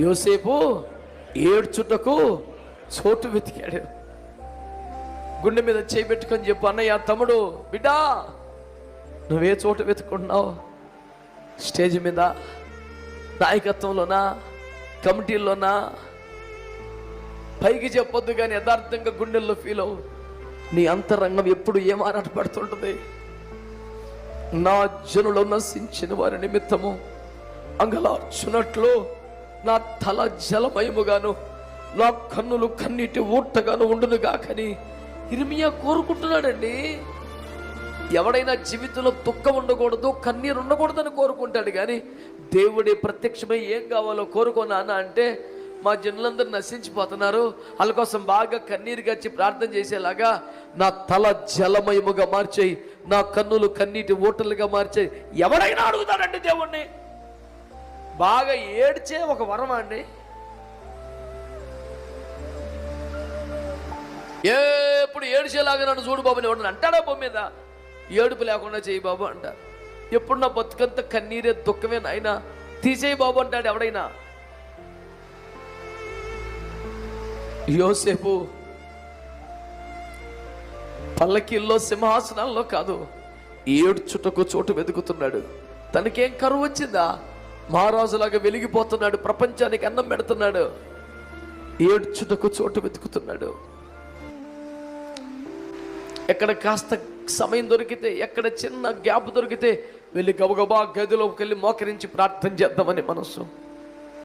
యోసేపు ఏడ్చుటకు చోటు వెతికాడు. గుండె మీద చేయి పెట్టుకొని చెప్పు అన్నయ్య తమ్ముడు బిడ్డా నువ్వే చోటు వెతుకుంటున్నావు స్టేజ్ మీద నాయకత్వంలోనా కమిటీల్లోనా? పైకి చెప్పొద్దు కానీ యథార్థంగా గుండెల్లో ఫీల్ అవు నీ అంతరంగం ఎప్పుడు ఏమారాట పడుతుంటుంది? నా జనులు నశించిన వారి నిమిత్తము అంగలార్చునట్లు నా తల జలమయముగాను నా కన్నులు కన్నీటి ఊట్టగాను ఉండును గాకని ఇర్మియా కోరుకుంటున్నాడండి. ఎవడైనా జీవితంలో దుఃఖం ఉండకూడదు కన్నీరు ఉండకూడదని కోరుకుంటాడు కానీ దేవుడి ప్రత్యక్షమై ఏం కావాలో కోరుకోనానా అంటే మా జనులందరూ నశించిపోతున్నారు. వాళ్ళ కోసం బాగా కన్నీరు గచ్చి ప్రార్థన చేసేలాగా నా తల జలమయముగా మార్చేయి నా కన్నులు కన్నీటి ఓటలుగా మార్చేయి. ఎవడైనా అడుగుతాడండి దేవుణ్ణి. బాగా ఏడ్చే ఒక వరమా అండి. ఎప్పుడు ఏడ్చేలాగా నన్ను చూడు బాబు నేను అంటాడా బొమ్మ మీద? ఏడుపు లేకుండా చేయి బాబు అంట. ఎప్పుడు నా బతుకంత కన్నీరే దుఃఖమే అయినా తీసేయి బాబు అంటాడు ఎవడైనా? యోసేపు పల్లకీల్లో సింహాసనాల్లో కాదు ఏడ్చుటకు చోటు వెతుకుతున్నాడు. తనకేం కరువు వచ్చిందా? మహారాజులాగా వెలిగిపోతున్నాడు ప్రపంచానికి అన్నం పెడుతున్నాడు. ఏడ్చుటకు చోటు వెతుకుతున్నాడు. ఎక్కడ కాస్త సమయం దొరికితే ఎక్కడ చిన్న గ్యాప్ దొరికితే వెళ్ళి గబగబా గదిలోకి వెళ్ళి మోకరించి ప్రార్థన చేద్దామని మనసు.